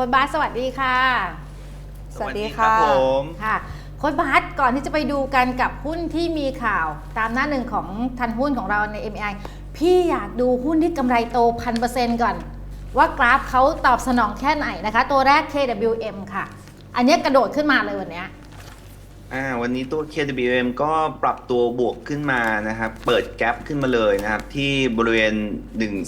ค้ชบาสสวัสดีค่ะ สวัสดีรับค่ะผมค่ะโค้ชบาสก่อนที่จะไปดูกันกับหุ้นที่มีข่าวตามหน้าหนึ่งของทันหุ้นของเราใน MI พี่อยากดูหุ้นที่กำไรโตพันเปอร์เซ็นต์ก่อน ว่ากราฟเขาตอบสนองแค่ไหนนะคะ ตัวแรก KWM ค่ะ อันเนี้ยกระโดดขึ้นมาเลยวันเนี้ย อ่าวันนี้ตัว KWM ก็ปรับตัวบวกขึ้นมานะครับ เปิดแกลบขึ้นมาเลยนะครับ ที่บริเวณ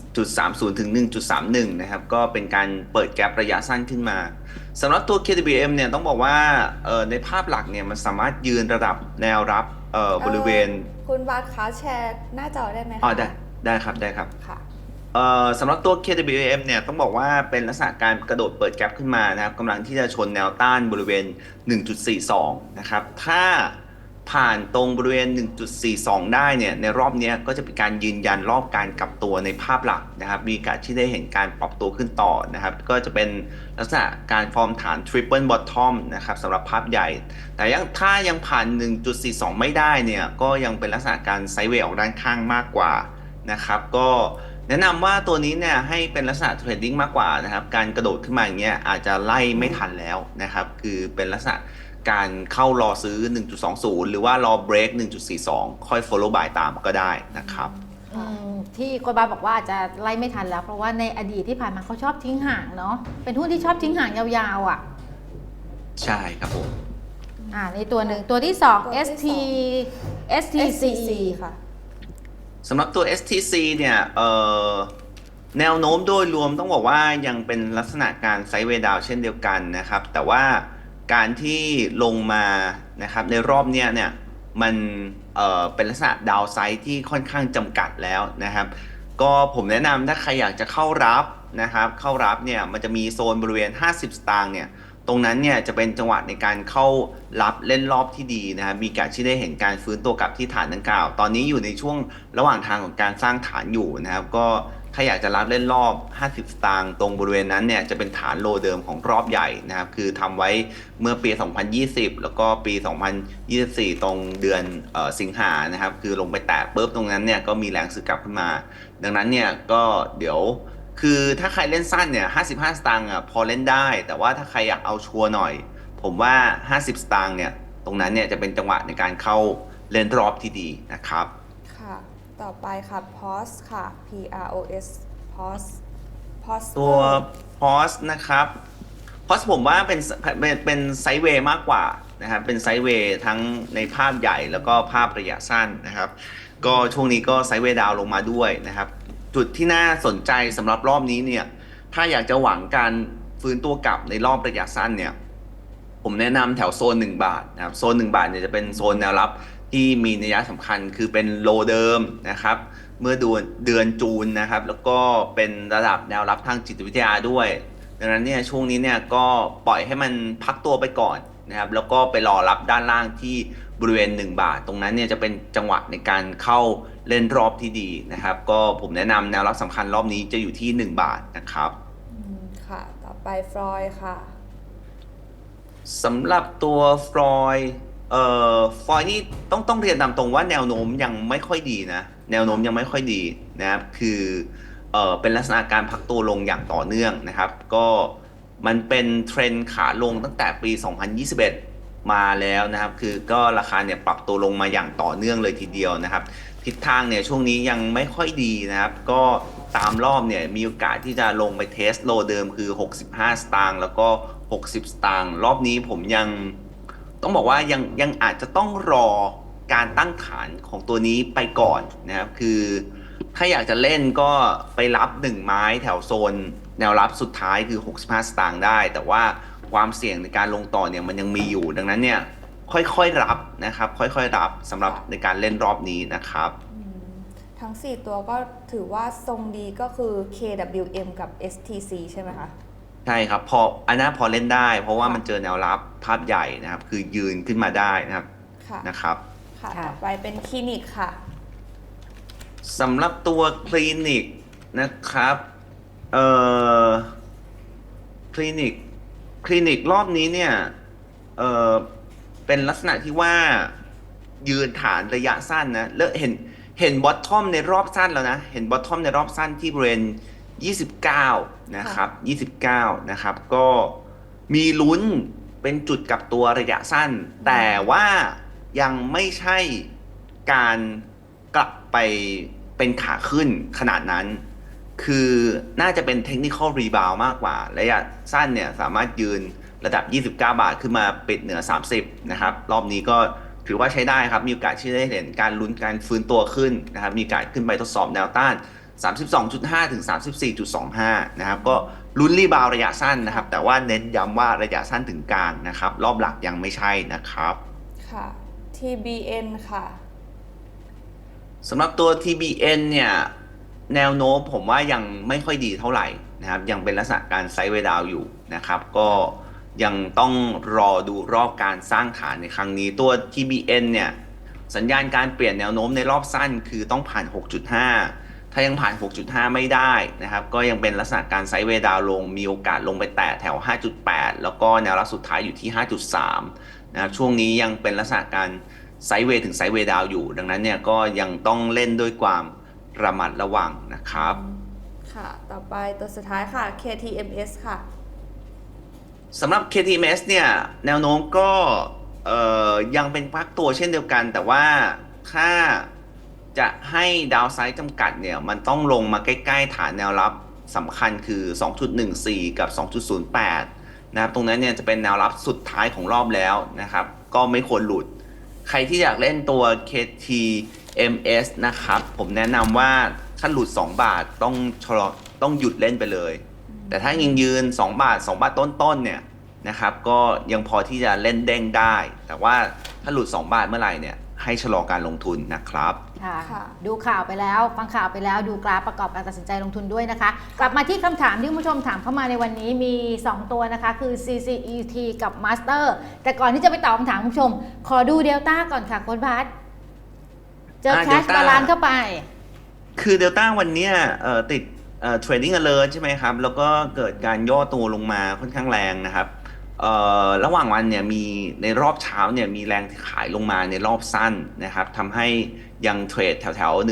1.30 ถึง 1.31 นะครับ ก็เป็นการเปิดแกลบระยะสั้นขึ้นมาสำหรับตัว KWM เนี่ยต้องบอกว่าเอ่อในภาพหลักเนี่ยมันสามารถยืนระดับแนวรับเอ่อบริเวณเอ่อคุณบาสคะแชร์หน้าจอได้ไหมคะอ๋อได้ได้ครับได้ครับค่ะ เอ่อสำหรับตัว KWM เนี่ยต้องบอกว่าเป็นลักษณะการกระโดดเปิดแกลบขึ้นมานะครับกำลังที่จะชนแนวต้านบริเวณ 1.42 นะครับ ถ้าผ่านตรงบริเวณ 1.42 ได้เนี่ยในรอบนี้ก็จะเป็นการยืนยันรอบการกลับตัวในภาพหลักนะครับ มีโอกาสที่ได้เห็นการปรับตัวขึ้นต่อนะครับ ก็จะเป็นลักษณะการฟอร์มฐาน Triple Bottom นะครับสำหรับภาพใหญ่ แต่ยังถ้ายังผ่าน 1.42 ไม่ได้เนี่ยก็ยังเป็นลักษณะการไซด์เวย์ออกด้านข้างมากกว่านะครับก็ แนะนำว่าตัวนี้เนี่ยให้เป็นลักษณะเทรดดิ้งมากกว่านะครับ การกระโดดขึ้นมาอย่างเงี้ยอาจจะไล่ไม่ทันแล้วนะครับ คือเป็นลักษณะการเข้ารอซื้อ 1.20 หรือว่ารอเบรก1.42 ค่อย follow buy ตามก็ได้นะครับ อืมที่โค้ชบาสบอกว่าอาจจะไล่ไม่ทันแล้ว เพราะว่าในอดีตที่ผ่านมาเขาชอบทิ้งห่างเนาะเป็นหุ้นที่ชอบทิ้งห่างยาวๆอะใช่ครับผม อ่าในตัวหนึ่งตัวที่ตัว2ที่ ST สอง STC ค่ะ สำหรับตัว STC เนี่ยแนวโน้มโดยรวมต้องบอกว่ายังเป็นลักษณะการไซด์เวดาวเช่นเดียวกันนะครับ แต่ว่าการที่ลงมานะครับในรอบเนี้ยเนี่ยมันเเป็นลักษณะดาวไซด์ที่ค่อนข้างจำกัดแล้วนะครับ ก็ผมแนะนำถ้าใครอยากจะเข้ารับนะครับ เข้ารับเนี่ยมันจะมีโซนบริเวณ 50 สตางค์เนี่ย ตรงนั้นเนี่ยจะเป็นจังหวะในการเข้ารับเล่นรอบที่ดีนะครับมีการที่ได้เห็นการฟื้นตัวกลับที่ฐานดังกล่าว ตอนนี้อยู่ในช่วงระหว่างทางของการสร้างฐานอยู่นะครับ ก็ถ้าอยากจะรับเล่นรอบ 50 สตางค์ตรงบริเวณนั้นเนี่ยจะเป็นฐานโลเดิมของรอบใหญ่นะครับคือทำไว้เมื่อปี 2020 แล้วก็ปี 2024 ตรงเดือนออสิงหานะครับ คือลงไปแตะปุ๊บตรงนั้นเนี่ยก็มีแรงซื้อกลับขึ้นมา ดังนั้นเนี่ยก็เดี๋ยว คือถ้าใครเล่นสั้นเนี่ย55 สตางค์อะพอเล่นได้ แต่ว่าถ้าใครอยากเอาชัวร์หน่อย ผมว่า 50 สตางค์เนี่ย ตรงนั้นเนี่ยจะเป็นจังหวะในการเข้าเล่นรอบที่ดีนะครับ ค่ะ ต่อไปค่ะ POS ค่ะ P R O S POS POS ตัว POS นะครับ POS ผมว่าเป็นเป็นเป็นไซด์เวย์มากกว่านะครับเป็นไซด์เวย์ทั้งในภาพใหญ่แล้วก็ภาพระยะสั้นนะครับ ก็ช่วงนี้ก็ไซด์เวย์ดาวน์ลงมาด้วยนะครับ จุดที่น่าสนใจสำหรับรอบนี้เนี่ย ถ้าอยากจะหวังการฟื้นตัวกลับในรอบระยะสั้นเนี่ย ผมแนะนำแถวโซน 1 บาทนะครับ โซน 1 บาทเนี่ยจะเป็นโซนแนวรับที่มีนัยสำคัญคือเป็นโลเดิมนะครับ เมื่อเดือนเดือนจูนนะครับ แล้วก็เป็นระดับแนวรับทางจิตวิทยาด้วย ดังนั้นเนี่ยช่วงนี้เนี่ยก็ปล่อยให้มันพักตัวไปก่อนนะครับ แล้วก็ไปรอรับด้านล่างที่บริเวณ 1 บาท ตรงนั้นเนี่ยจะเป็นจังหวะในการเข้า เล่นรอบที่ดีนะครับ ก็ผมแนะนำแนวรับสำคัญรอบนี้จะอยู่ที่ 1 บาทนะครับ อืมค่ะ ต่อไปฟลอยค่ะ สำหรับตัวฟลอยเอ่อฟลอยนี่ต้องต้องเรียนตามตรงว่าแนวโน้มยังไม่ค่อยดีนะ แนวโน้มยังไม่ค่อยดีนะครับ คือเอ่อเป็นลักษณะการพักตัวลงอย่างต่อเนื่องนะครับ ก็มันเป็นเทรนด์ขาลงตั้งแต่ปี 2021 มาแล้วนะครับ คือก็ราคาเนี่ยปรับตัวลงมาอย่างต่อเนื่องเลยทีเดียวนะครับ ทิศทางเนี่ยช่วงนี้ยังไม่ค่อยดีนะครับ ก็ตามรอบเนี่ยมีโอกาสที่จะลงไปเทสโลเดิมคือ 65 สตางค์แล้วก็ 60 สตางค์รอบนี้ผมยังต้องบอกว่ายังยังอาจจะต้องรอการตั้งฐานของตัวนี้ไปก่อนนะครับ คือถ้าอยากจะเล่นก็ไปรับหนึ่งไม้แถวโซน แนวรับสุดท้ายคือ 65 สตางค์ได้ แต่ว่าความเสี่ยงในการลงต่อเนี่ยมันยังมีอยู่ดังนั้นเนี่ยค่อยๆรับนะครับ ค่อยๆรับสำหรับในการเล่นรอบนี้นะครับ ทั้ง 4 ตัวก็ถือว่าทรงดีก็คือ KWM กับ STC ใช่ไหมคะ ใช่ครับ พออันนั้นพอเล่นได้ เพราะว่าค่ะมันเจอแนวรับภาพใหญ่นะครับ คือยืนขึ้นมาได้นะครับค่ะนะครับ ค่ะ ค่ะ ต่อไปเป็นคลินิกค่ะ สำหรับตัวคลินิกนะครับ เอ่อ คลินิก คลินิกรอบนี้เนี่ย เอ่อ เป็นลักษณะที่ว่ายืนฐานระยะสั้นนะ แล้วเห็น เห็นบอททอมในรอบสั้นแล้วนะ เห็นบอททอมในรอบสั้นที่บริเวณ29 นะครับ 29 นะครับ ก็มีลุ้นเป็นจุดกลับตัวระยะสั้น แต่ว่ายังไม่ใช่การกลับไปเป็นขาขึ้นขนาดนั้น คือน่าจะเป็นเทคนิคอลรีบาวมากกว่า ระยะสั้นเนี่ยสามารถยืนระดับ 29 บาทขึ้นมาปิดเหนือ 30 นะครับ รอบนี้ก็ ถือว่าใช้ได้ครับ มีโอกาสที่ได้เห็นการลุ้นการฟื้นตัวขึ้นนะครับ มีโอกาสขึ้นไปทดสอบแนวต้าน 32.5 ถึง 34.25 นะครับ ก็ลุ้นรีบาวระยะสั้นนะครับ แต่ว่าเน้นย้ำว่าระยะสั้นถึงกลางนะครับ รอบหลักยังไม่ใช่นะครับ ค่ะ TBN ค่ะสำหรับตัว TBN เนี่ยแนวโน้มผมว่ายังไม่ค่อยดีเท่าไหร่นะครับ ยังเป็นลักษณะการไซด์เวย์ดาวน์อยู่นะครับ ก็ ยังต้องรอดูรอบการสร้างฐานในครั้งนี้ตัว TBN เนี่ยสัญญาณการเปลี่ยนแนวโน้มในรอบสั้นคือต้องผ่าน 6.5 ถ้ายังผ่าน 6.5 ไม่ได้นะครับ ก็ยังเป็นลักษณะการไซด์เวดาวลง มีโอกาสลงไปแตะแถว 5.8 แล้วก็แนวรับสุดท้ายอยู่ที่ 5.3 นะครับ ช่วงนี้ยังเป็นลักษณะการไซด์เวถึงไซด์เวดาวอยู่ ดังนั้นเนี่ยก็ยังต้องเล่นด้วยความระมัดระวังนะครับ ค่ะ ต่อไปตัวสุดท้ายค่ะ KTMS ค่ะ สำหรับ KTMS เนี่ยแนวโน้มก็ยังเป็นพักตัวเช่นเดียวกัน แต่ว่าถ้าจะให้ดาวไซด์จำกัดเนี่ยมันต้องลงมาใกล้ ๆ ฐานแนวรับสำคัญคือ 2.14 กับ 2.08 นะครับ ตรงนั้นเนี่ยจะเป็นแนวรับสุดท้ายของรอบแล้วนะครับ ก็ไม่ควรหลุด ใครที่อยากเล่นตัว KTMS นะครับ ผมแนะนำว่าถ้าหลุด 2 บาทต้องชะลอต้องหยุดเล่นไปเลย แต่ถ้ายังยืน 2 บาท 2 บาทต้นๆเนี่ยนะครับ ก็ยังพอที่จะเล่นเด้งได้ แต่ว่าถ้าหลุด 2 บาทเมื่อไหร่เนี่ยให้ชะลอการลงทุนนะครับ ค่ะค่ะ ดูข่าวไปแล้วฟังข่าวไปแล้วดูกราฟประกอบการตัดสินใจลงทุนด้วยนะคะ กลับมาที่คำถามที่คุณผู้ชมถามเข้ามาในวันนี้มี 2 ตัวนะคะ คือ CCET กับ Master แต่ก่อนที่จะไปตอบคำถามคุณผู้ชม ขอดูเดลต้าก่อนค่ะโค้ดบัสเจออ่าแคช Delta บาลานเข้าไป คือเดลต้าวันเนี้ยเอ่อติด เอ่อ trading alert ใช่ไหมครับ แล้วก็เกิดการย่อตัวลงมาค่อนข้างแรงนะครับระหว่างวันเนี่ยมีในรอบเช้าเนี่ยมีแรงขายลงมาในรอบสั้นนะครับทำให้ยังเทรดแถวๆ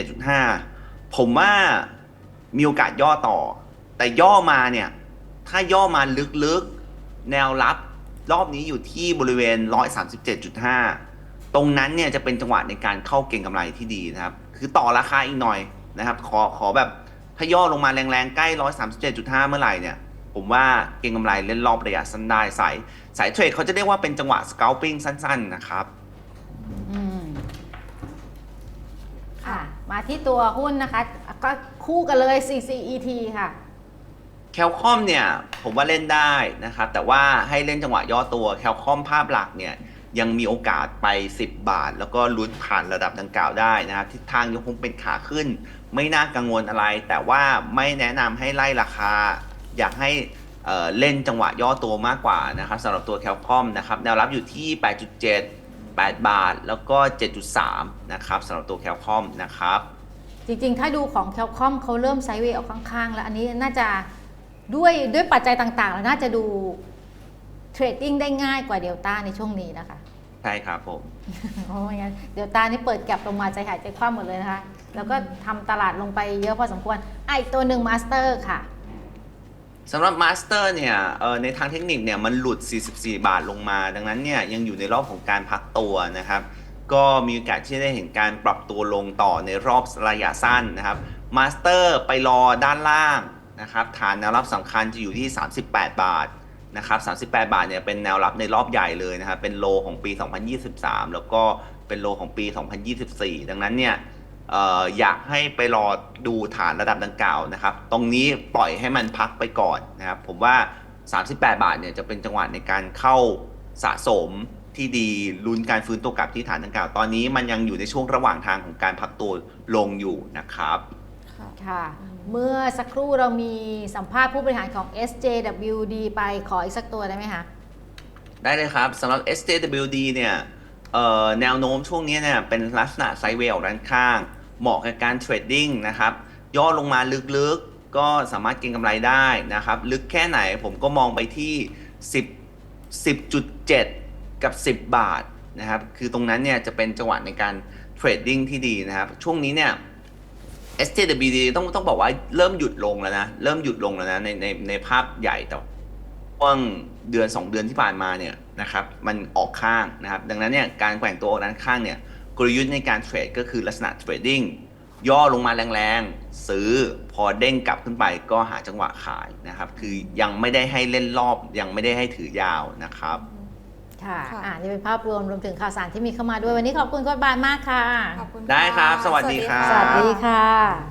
147.5 ผมว่ามีโอกาสย่อต่อ แต่ย่อมาเนี่ยถ้าย่อมาลึกๆ แนวรับรอบนี้อยู่ที่บริเวณ 137.5 ตรงนั้นเนี่ยจะเป็นจังหวะในการเข้าเก็งกำไรที่ดีนะครับ คือต่อราคาอีกหน่อยนะครับ ขอขอแบบ ถ้าย่อลงมาแรงๆ ใกล้ 137.5 เมื่อไหร่เนี่ย ผมว่าเก็งกำไรเล่นรอบระยะสั้นได้สายสายเทรดเขาจะเรียกว่าเป็นจังหวะ scalping สั้นๆ นะครับอืมค่ะ มาที่ตัวหุ้นนะคะ ก็คู่กันเลย CCET ค่ะแคลคอมเนี่ยผมว่าเล่นได้นะครับแต่ว่าให้เล่นจังหวะย่อตัวแคลคอมภาพหลักเนี่ย ยังมีโอกาสไป 10 บาท แล้วก็ลุ้นผ่านระดับดังกล่าวได้นะครับทิศทางยังคงเป็นขาขึ้น ไม่น่ากังวลอะไร แต่ว่าไม่แนะนำให้ไล่ราคา อยากให้เเล่นจังหวะย่อตัวมากกว่านะครับสำหรับตัวแคลคอมนะครับแนวรับอยู่ที่ 8.7 8 บาท แล้วก็ 7.3 นะครับสำหรับตัวแคลคอมนะครับจริงๆ ถ้าดูของแคลคอมเขาเริ่มไซด์เวย์ออกข้างๆ แล้วอันนี้น่าจะด้วยด้วยปัจจัยต่างๆ แล้วน่าจะดู เทรดดิ้งได้ง่ายกว่าเดลต้าในช่วงนี้นะคะ ใช่ครับผมเพราะไม่งั้นเดลต้านี่เปิดแก็บลงมาใจหายใจคว่ำหมดเลยนะคะ แล้วก็ทำตลาดลงไปเยอะพอสมควรอะอีกตัวหนึ่งมาสเตอร์ค่ะ สำหรับมาสเตอร์เนี่ยเอ่อในทางเทคนิคเนี่ยมันหลุด 44 บาทลงมา ดังนั้นเนี่ยยังอยู่ในรอบของการพักตัวนะครับ ก็มีโอกาสที่จะได้เห็นการปรับตัวลงต่อในรอบระยะสั้นนะครับมาสเตอร์ไปรอด้านล่างนะครับฐานแนวรับสำคัญจะอยู่ที่ 38 บาท นะครับ38 บาทเนี่ยเป็นแนวรับในรอบใหญ่เลยนะครับเป็นโลของปี 2023 แล้วก็เป็นโลของปี 2024 ดังนั้นเนี่ยอออยากให้ไปรอดูฐานระดับดังกล่าวนะครับ ตรงนี้ปล่อยให้มันพักไปก่อนนะครับผมว่า 38 บาทเนี่ยจะเป็นจังหวะในการเข้าสะสมที่ดีลุ้นการฟื้นตัวกลับที่ฐานดังกล่าว ตอนนี้มันยังอยู่ในช่วงระหว่างทางของการพักตัวลงอยู่นะครับ ค่ะค่ะ เมื่อสักครู่เรามีสัมภาษณ์ผู้บริหารของ SJWD ไปขออีกสักตัวได้ไหมคะ ได้เลยครับสำหรับ SJWD เนี่ยเอ่อแนวโน้มช่วงนี้เนี่ยเป็นลักษณะไซด์เวย์ออกด้านข้าง เหมาะกับการเทรดดิ้งนะครับ ย่อลงมาลึกๆ ก็สามารถเก็งกำไรได้นะครับ ลึกแค่ไหนผมก็มองไปที่ 10 10.7 กับ 10 บาทนะครับ คือตรงนั้นเนี่ยจะเป็นจังหวะในการเทรดดิ้งที่ดีนะครับ ช่วงนี้เนี่ย STWD ต้องต้องบอกว่าเริ่มหยุดลงแล้วนะ เริ่มหยุดลงแล้วนะในในในภาพใหญ่แต่ช่วงเดือน 2 เดือนที่ผ่านมาเนี่ยนะครับมันออกข้างนะครับ ดังนั้นเนี่ยการแกว่งตัวออกด้านข้างเนี่ยกลยุทธ์ในการเทรดก็คือลักษณะเทรดดิ้งย่อลงมาแรงๆ ซื้อพอเด้งกลับขึ้นไปก็หาจังหวะขายนะครับ คือยังไม่ได้ให้เล่นรอบยังไม่ได้ให้ถือยาวนะครับ ค่ะค่ะ อ่านี่เป็นภาพรวมรวมถึงข่าวสารที่มีเข้ามาด้วยวันนี้ขอบคุณโค้ชบานมากค่ะ ขอบคุณได้ครับะสวัสดีครับ สวัสดีค่ะ